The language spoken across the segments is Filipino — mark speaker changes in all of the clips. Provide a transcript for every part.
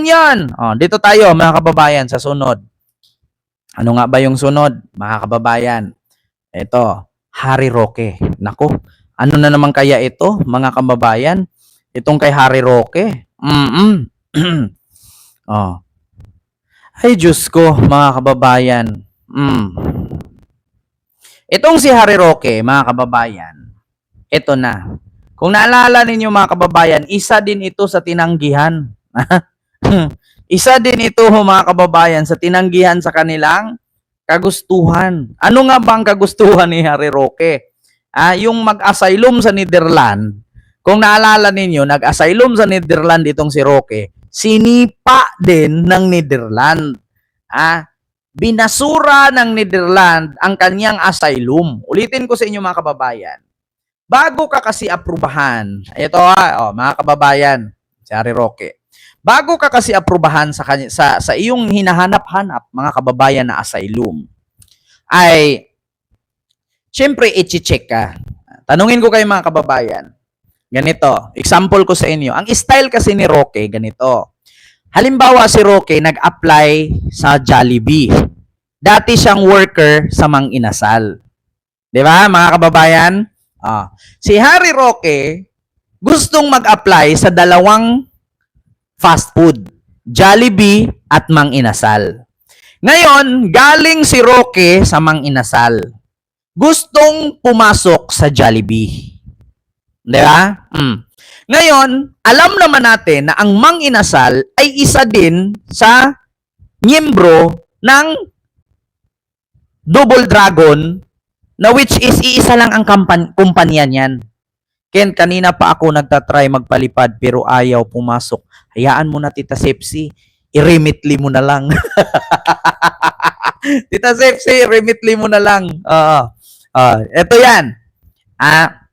Speaker 1: lang yan. Oh, dito tayo, mga kababayan, sa sunod. Ano nga ba yung sunod, mga kababayan? Ito, Harry Roque. Nako, ano na naman kaya ito, mga kababayan? Itong kay Harry Roque. Mm oh. Ay, Diyos ko, mga kababayan. Mm. Itong si Harry Roque, mga kababayan, ito na. Kung naalala ninyo mga kababayan, isa din ito sa tinanggihan. isa din ito mga kababayan sa tinanggihan sa kanilang kagustuhan. Ano nga bang kagustuhan ni Harry Roque? Ah, yung mag-asylum sa Netherlands. Kung naalala ninyo, nag-asylum sa Netherlands itong si Roque, sinipa din ng Netherlands. Ah, binasura ng Netherlands ang kanyang asylum. Ulitin ko sa inyo mga kababayan. Bago ka kasi aprubahan, ito ha, oh, mga kababayan, si Harry Roque. Bago ka kasi aprubahan sa, sa, sa iyong hinahanap-hanap, mga kababayan na asylum, ay, syempre, i-check ka. Tanungin ko kayo mga kababayan, ganito, example ko sa inyo, ang style kasi ni Roque, ganito. Halimbawa si Roque nag-apply sa Jollibee. Dati siyang worker sa Mang Inasal. 'Di ba, mga kababayan? Ah, si Harry Roque gustong mag-apply sa dalawang fast food, Jollibee at Mang Inasal. Ngayon, galing si Roque sa Mang Inasal. Gustong pumasok sa Jollibee. 'Di ba? Mm. Ngayon, alam naman natin na ang Mang Inasal ay isa din sa miyembro ng Double Dragon na which is iisa lang ang kumpanya niyan. Ken, kanina pa ako nagtatry magpalipad pero ayaw pumasok. Hayaan mo na, Tita Sepsi. I-remitly mo na lang. Tita Sepsi, remitly mo na lang. Oo. Uh, eto yan. Ah,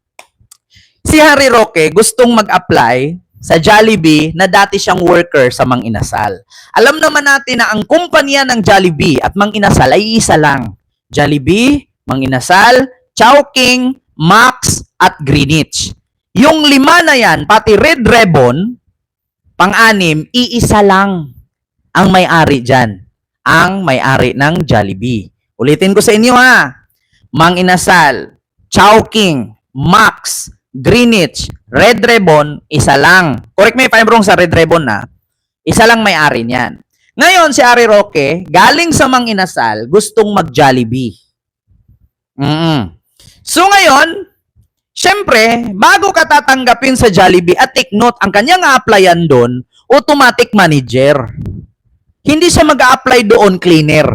Speaker 1: si Harry Roque gustong mag-apply sa Jollibee na dati siyang worker sa Mang Inasal. Alam naman natin na ang kumpanya ng Jollibee at Mang Inasal ay isa lang. Jollibee, Mang Inasal, Chowking, Max, at Greenwich. Yung lima na yan, pati Red Ribbon, pang-anim, iisa lang ang may-ari dyan. Ang may-ari ng Jollibee. Ulitin ko sa inyo ha. Mang Inasal, Chowking, Max, Greenwich, Red Ribbon, isa lang. Correct me if I'm wrong sa Red Ribbon na. Isa lang may-ari niyan. Ngayon, si Ari Roque, galing sa Mang Inasal, gustong mag-Jollibee. Mm So ngayon, syempre, bago ka tatanggapin sa Jollibee, at take note, ang kanyang a-applyan doon, automatic manager. Hindi siya mag apply doon cleaner.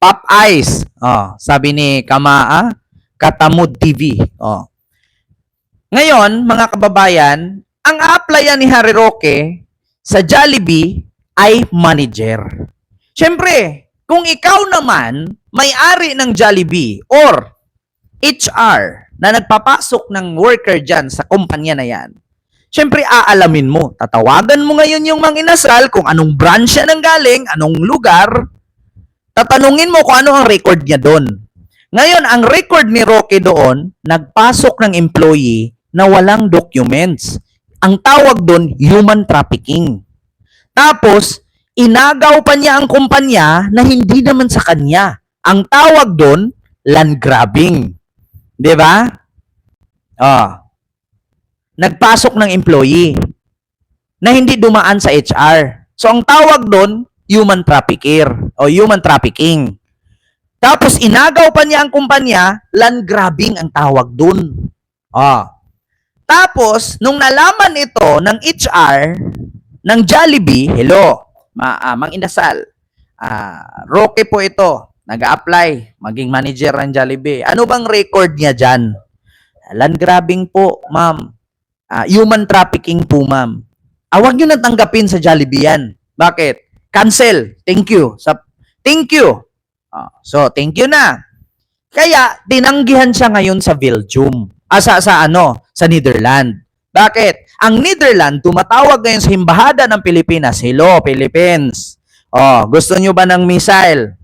Speaker 1: Pop Ice. Oh, sabi ni Kamaa, Katamud TV. Oh. Ngayon, mga kababayan, ang a-applyan ni Harry Roque sa Jollibee ay manager. Siyempre, kung ikaw naman may-ari ng Jollibee or HR na nagpapasok ng worker dyan sa kumpanya na yan, Siyempre, aalamin mo. Tatawagan mo ngayon yung mga inasal kung anong branch siya nang galing, anong lugar. Tatanungin mo kung ano ang record niya doon. Ngayon, ang record ni Roque doon, nagpasok ng employee na walang documents. Ang tawag doon, human trafficking. Tapos, inagaw pa niya ang kumpanya na hindi naman sa kanya. Ang tawag doon, land grabbing. 'Di ba? Oh. Nagpasok ng employee na hindi dumaan sa HR. So ang tawag doon, human trafficker o human trafficking. Tapos inagaw pa niya ang kumpanya, land grabbing ang tawag doon. Oh. Tapos, nung nalaman ito ng HR, ng Jollibee, hello, ma, uh, Mang Inasal, uh, Roque po ito, nag-apply, maging manager ng Jollibee. Ano bang record niya dyan? Land grabbing po, ma'am. Uh, human trafficking po, ma'am. Ah, wag nyo natanggapin sa Jollibee yan. Bakit? Cancel. Thank you. Sa, thank you. Uh, so, thank you na. Kaya, tinanggihan siya ngayon sa Belgium. Ah, sa, ano? Sa Netherlands. Bakit? Ang Netherlands, tumatawag ngayon sa Himbahada ng Pilipinas. Hello, Philippines. Oh, gusto nyo ba ng missile?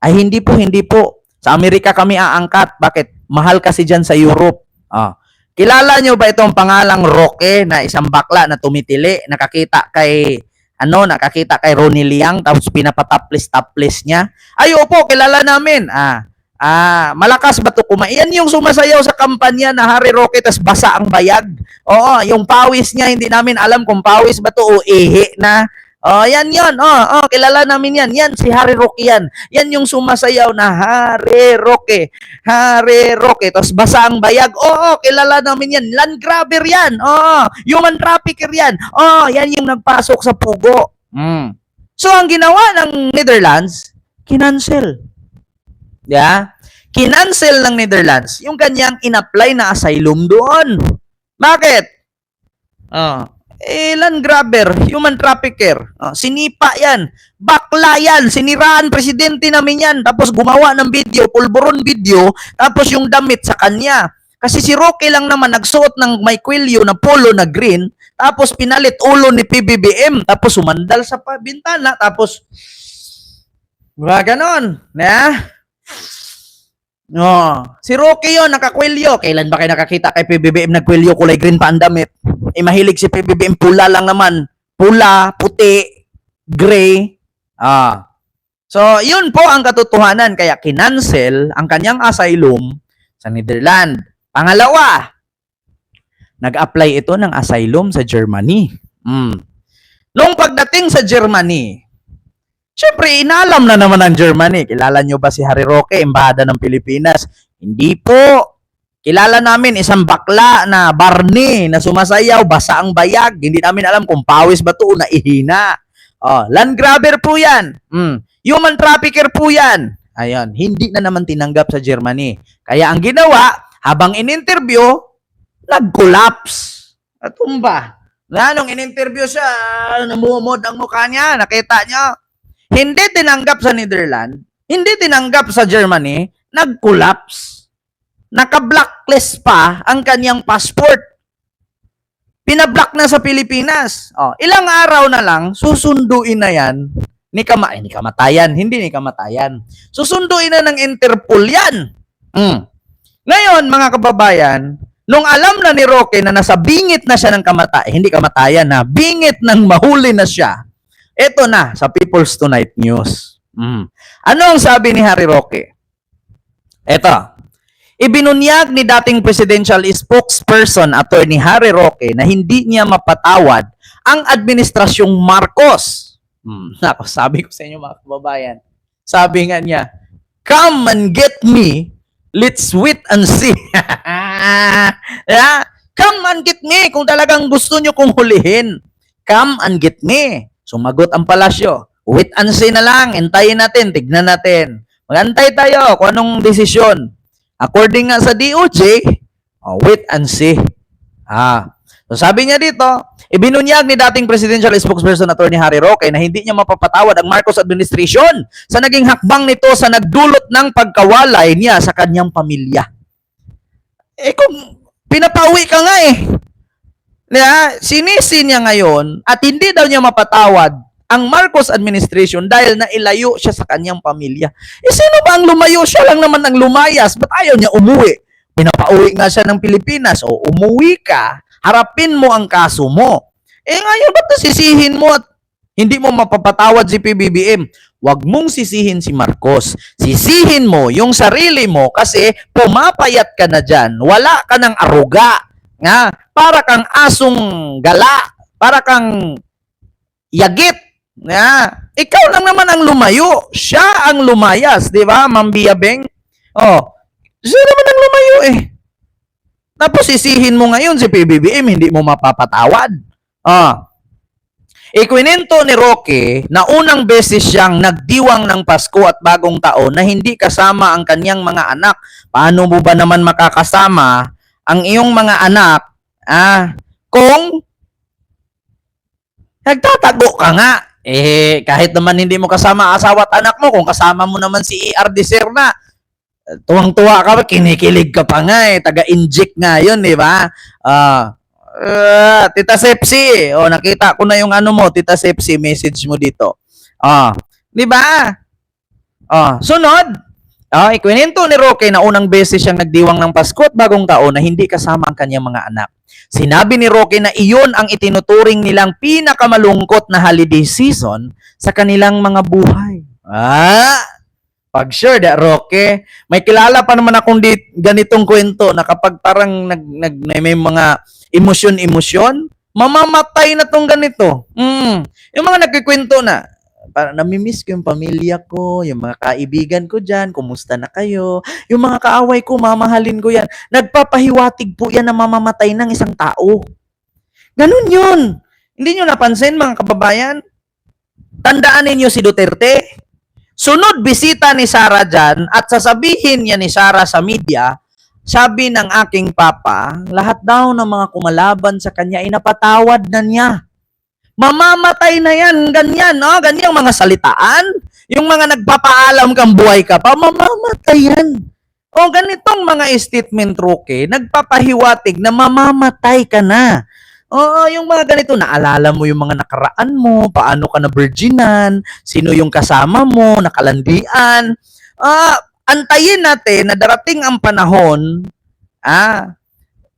Speaker 1: Ay, hindi po, hindi po. Sa Amerika kami aangkat. Bakit? Mahal kasi dyan sa Europe. Oh. Kilala nyo ba itong pangalang Roque na isang bakla na tumitili, nakakita kay ano, nakakita kay Ronnie Liang, tapos pinapataplis-taplis niya. Ay, opo, kilala namin. Ah, ah, malakas ba to kumain? Yung sumasayaw sa kampanya na Harry Roque, tas basa ang bayag. Oo, yung pawis niya, hindi namin alam kung pawis ba to o ihi na. Oh, yan yon. Oh, oh, kilala namin yan. Yan si Harry Roque yan. Yan yung sumasayaw na Harry Roque. Harry Roque. Tapos basa ang bayag. Oo, kilala namin yan. Land grabber yan. Oo, human trafficker yan. Oo, yan yung nagpasok sa pugo. Mm. So, ang ginawa ng Netherlands, kinancel. Yeah? Kinancel ng Netherlands yung kanyang in-apply na asylum doon. Bakit? Oh, eh, land grabber, human trafficker. Oh, sinipa yan. Bakla yan. Siniraan presidente namin yan. Tapos gumawa ng video, pulburon video. Tapos yung damit sa kanya. Kasi si Roque lang naman nagsuot ng may kwelyo na polo na green. Tapos pinalit ulo ni PBBM. Tapos sumandal sa bintana. Tapos, mga ganon. Na? Oh, si Roque yun, nakakwelyo. Kailan ba kayo nakakita kay PBBM nagkwelyo kulay green pa ang damit? Eh, mahilig si PBBM, pula lang naman. Pula, puti, gray. Ah. So, yun po ang katotohanan. Kaya kinancel ang kanyang asylum sa Netherlands. Pangalawa, nag-apply ito ng asylum sa Germany. Mm. Nung pagdating sa Germany, syempre, inalam na naman ng Germany. Kilala nyo ba si Harry Roque, embahada ng Pilipinas? Hindi po. Kilala namin isang bakla na Barney na sumasayaw, basa ang bayag. Hindi namin alam kung pawis ba to o naihina. Oh, land grabber po yan. Mm. Human trafficker po yan. Ayun, hindi na naman tinanggap sa Germany. Kaya ang ginawa, habang in-interview, nag-collapse. Natumba. Na nung in-interview siya, namumod ang mukha niya, nakita niya. Hindi tinanggap sa Netherlands, hindi tinanggap sa Germany, nag-collapse. Naka-blacklist pa ang kanyang passport. Pinablock na sa Pilipinas. Oh, ilang araw na lang, susunduin na yan ni kama eh, ni kamatayan, hindi ni kamatayan. Susunduin na ng Interpol yan. Mm. Ngayon, mga kababayan, nung alam na ni Roque na nasa bingit na siya ng kamatayan, hindi kamatayan na, bingit ng mahuli na siya, eto na, sa People's Tonight News. Mm. Ano ang sabi ni Harry Roque? Eto, ibinunyag ni dating presidential spokesperson attorney Harry Roque na hindi niya mapatawad ang administrasyong Marcos. Hmm, nako, sabi ko sa inyo mga kababayan, sabi nga niya, come and get me, let's wait and see. yeah? Come and get me kung talagang gusto nyo kong hulihin. Come and get me. Sumagot ang palasyo. Wait and see na lang. Hintayin natin. Tignan natin. Magantay tayo kung anong desisyon. According nga sa DOJ, oh, wait and see. Ah. So sabi niya dito, ibinunyag ni dating presidential spokesperson attorney Harry Roque na hindi niya mapapatawad ang Marcos administration sa naging hakbang nito sa nagdulot ng pagkawalay niya sa kanyang pamilya. Eh kung pinapauwi ka nga eh. Yeah, sinisi niya ngayon at hindi daw niya mapatawad ang Marcos administration dahil nailayo siya sa kanyang pamilya. Eh sino ba ang lumayo? Siya lang naman ang lumayas. Ba't ayaw niya umuwi? Pinapauwi nga siya ng Pilipinas. O umuwi ka, harapin mo ang kaso mo. Eh ngayon, ba't sisihin mo at hindi mo mapapatawad si PBBM? Huwag mong sisihin si Marcos. Sisihin mo yung sarili mo kasi pumapayat ka na dyan. Wala ka ng aruga. Nga, para kang asong gala. Para kang yagit. Nga, ikaw lang naman ang lumayo. Siya ang lumayas. Di ba, Ma'am Biyabeng? Oh, siya naman ang lumayo eh. Tapos sisihin mo ngayon si PBBM, hindi mo mapapatawad. Ah. Ikwinento ni Roque na unang beses siyang nagdiwang ng Pasko at bagong taon na hindi kasama ang kanyang mga anak. Paano mo ba naman makakasama ang iyong mga anak ah, kung nagtatago ka nga? Eh, kahit naman hindi mo kasama asawa at anak mo, kung kasama mo naman si ER Deser na, tuwang-tuwa ka kinikilig ka pa nga eh, taga-inject nga yun, di ba? Ah, ah, Tita Sepsi, oh, nakita ko na yung ano mo, Tita Sepsi, message mo dito. Ah, di ba? Ah, sunod. Ah, ikwinento ni Roque na unang beses siyang nagdiwang ng Pasko at bagong taon na hindi kasama ang kanyang mga anak. Sinabi ni Roque na iyon ang itinuturing nilang pinakamalungkot na holiday season sa kanilang mga buhay. Ah, pag sure that Roque, may kilala pa naman akong di, ganitong kwento na kapag parang nag, nag may mga emosyon-emosyon, mamamatay na tong ganito. Mm. Yung mga nagkikwento na, parang namimiss ko yung pamilya ko, yung mga kaibigan ko dyan, kumusta na kayo, yung mga kaaway ko, mamahalin ko yan. Nagpapahiwatig po yan na mamamatay ng isang tao. Ganun yun. Hindi nyo napansin mga kababayan? Tandaan ninyo si Duterte. Sunod bisita ni Sara dyan at sasabihin niya ni Sara sa media, sabi ng aking papa, lahat daw ng mga kumalaban sa kanya ay napatawad na niya. Mamamatay na yan, ganyan, no? Ganyang mga salitaan. Yung mga nagpapaalam kang buhay ka pa, mamamatay yan. O ganitong mga statement, Roque, nagpapahiwatig na mamamatay ka na. Oo, yung mga ganito, naalala mo yung mga nakaraan mo, paano ka na virginan, sino yung kasama mo, nakalandian. Ah, antayin natin na darating ang panahon, ah,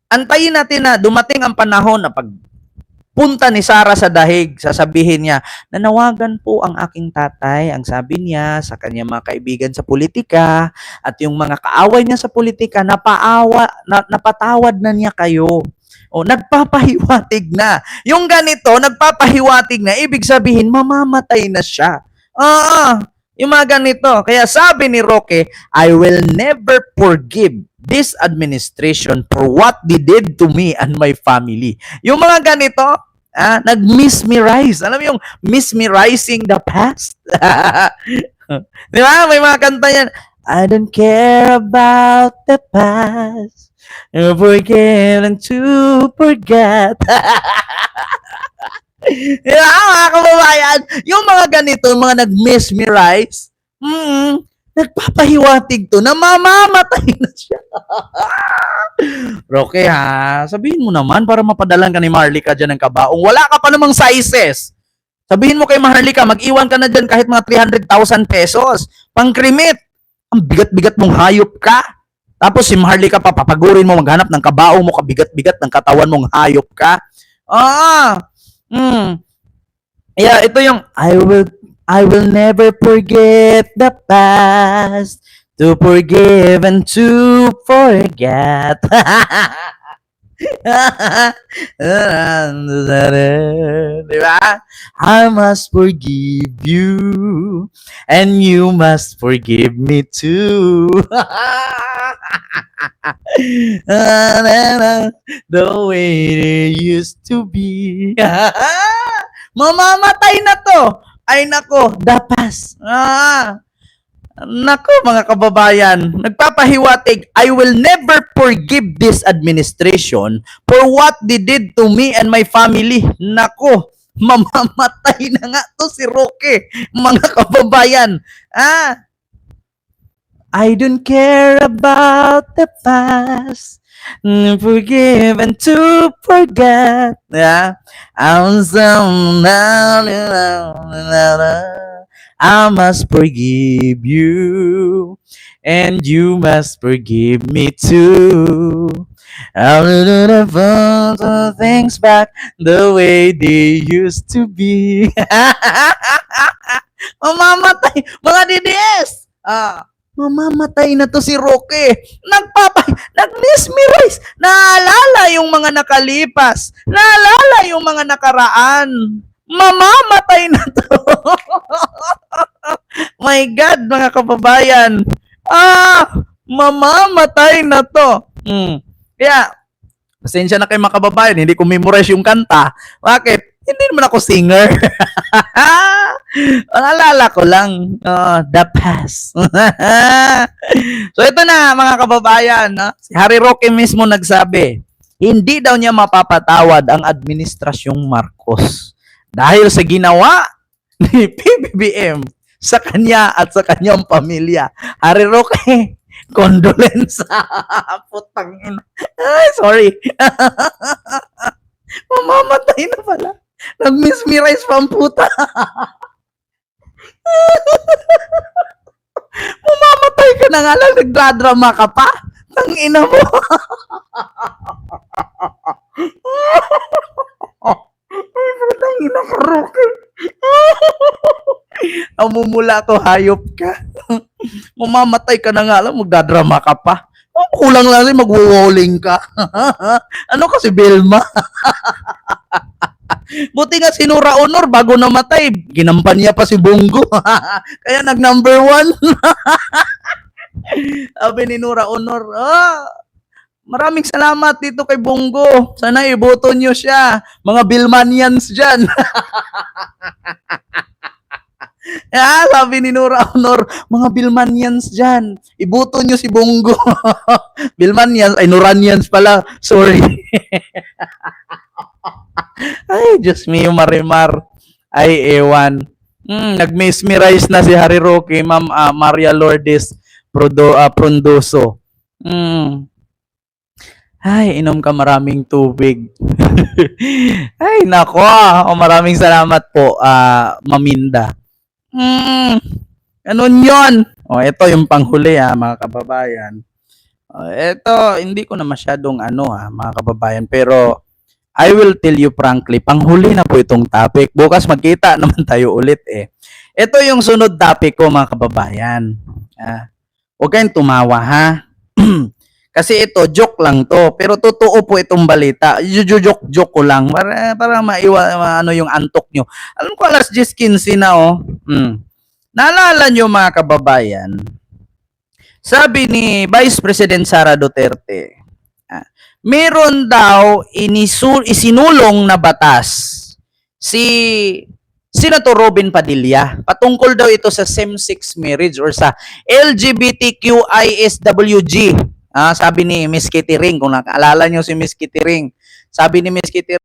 Speaker 1: antayin natin na dumating ang panahon na pag punta ni Sarah sa dahig, sasabihin niya, nanawagan po ang aking tatay, ang sabi niya sa kanyang mga kaibigan sa politika, at yung mga kaaway niya sa politika, napaawa, na, napatawad na niya kayo. O, nagpapahiwatig na. Yung ganito, nagpapahiwatig na, ibig sabihin, mamamatay na siya. Ah, yung mga ganito. Kaya sabi ni Roque, I will never forgive this administration for what they did to me and my family. Yung mga ganito, ah, nag-mesmerize. Alam mo yung mesmerizing the past? Di ba? May mga kanta yan. I don't care about the past. Forgive and to forget. Di ba, mga kababayan? Yung mga ganito, mga nag-mesmerize, mm, nagpapahiwatig to na mamamatay na siya. Roque ha, sabihin mo naman para mapadalan ka ni Marlica dyan ng kabaong. Wala ka pa namang sizes. Sabihin mo kay Marlica, mag-iwan ka na dyan kahit mga 300,000 pesos. Pangkrimit. Ang bigat-bigat mong hayop ka. Tapos si Marlica pa, papagurin mo maghanap ng kabaong mo, kabigat-bigat ng katawan mong hayop ka. Ah, mm. Yeah, ito yung, I will I will never forget the past. To forgive and to forget. I must forgive you. And you must forgive me too. the way it used to be. Mamamatay na to. Ay nako, dapas. Ah. Nako mga kababayan, nagpapahiwatig, I will never forgive this administration for what they did to me and my family. Nako, mamamatay na nga to si Roque, mga kababayan. Ah, I don't care about the past. Forgive and to forget. Yeah. I'm so I must forgive you, and you must forgive me too. I'll do the things back the way they used to be. Mamamatay, mga DDS! Ah, mamamatay na to si Roque. Nagpapa, nag-mesmerize. Naalala yung mga nakalipas. Naalala yung mga nakaraan. Mamamatay na to. My God, mga kababayan. Ah, mamamatay na to. Hmm. Kaya, pasensya na kayo mga kababayan, hindi ko memorize yung kanta. Bakit? Hindi naman ako singer. Naalala ko lang, uh, the past. so ito na mga kababayan, no? si Harry Roque mismo nagsabi, hindi daw niya mapapatawad ang administrasyong Marcos dahil sa ginawa ni PBBM sa kanya at sa kanyang pamilya. Harry Roque, condolence. Putang ina. Ay, sorry. Mamamatay na pala. Nag-mesmerize pa ang puta. Mamamatay ka na nga lang, nagdadrama ka pa. Tang ina mo. Ay, putang ina ka, Rocky. Namumula to, hayop ka. Mamamatay ka na nga lang, magdadrama ka pa. Oh, kulang lang rin, magwo-walling ka. ano kasi, Belma? Buti nga sinura honor bago namatay. Ginampan niya pa si Bongo. Kaya nag number one. Sabi ni Nura Honor, ah, maraming salamat dito kay Bongo. Sana iboto niyo siya. Mga Bilmanians dyan. Ah, sabi ni Nura Honor, mga Bilmanians dyan. Iboto niyo si Bongo. Bilmanians, ay Nuranians pala. Sorry. Ay, Diyos mio, Marimar. Ay, ewan. Hmm, nag-mesmerize na si Harry Roque, Ma'am ah, Maria Lourdes Prodo, ah, Prondoso. Hmm. Ay, inom ka maraming tubig. Ay, nako. ah. O, maraming salamat po, ah, Maminda. Hmm. Ganun yun. O, ito yung panghuli ha, mga kababayan. O, ito, hindi ko na masyadong ano ha, mga kababayan. Pero, I will tell you frankly, panghuli na po itong topic. Bukas magkita naman tayo ulit eh. Ito yung sunod topic ko, mga kababayan. Ah, huwag kayong tumawa ha. Kasi ito, joke lang to. Pero totoo po itong balita. Joke-joke ko lang. Para, para maiwa, ma- ano yung antok nyo. Alam ko, alas 10.15 na oh. Hmm. Naalala nyo mga kababayan, sabi ni Vice President Sara Duterte, meron daw inisu- isinulong na batas si Senator Robin Padilla. Patungkol daw ito sa same-sex marriage or sa LGBTQISWG. Ah, sabi ni Miss Kitty Ring, kung nakaalala nyo si Miss Kitty Ring, sabi ni Miss Kitty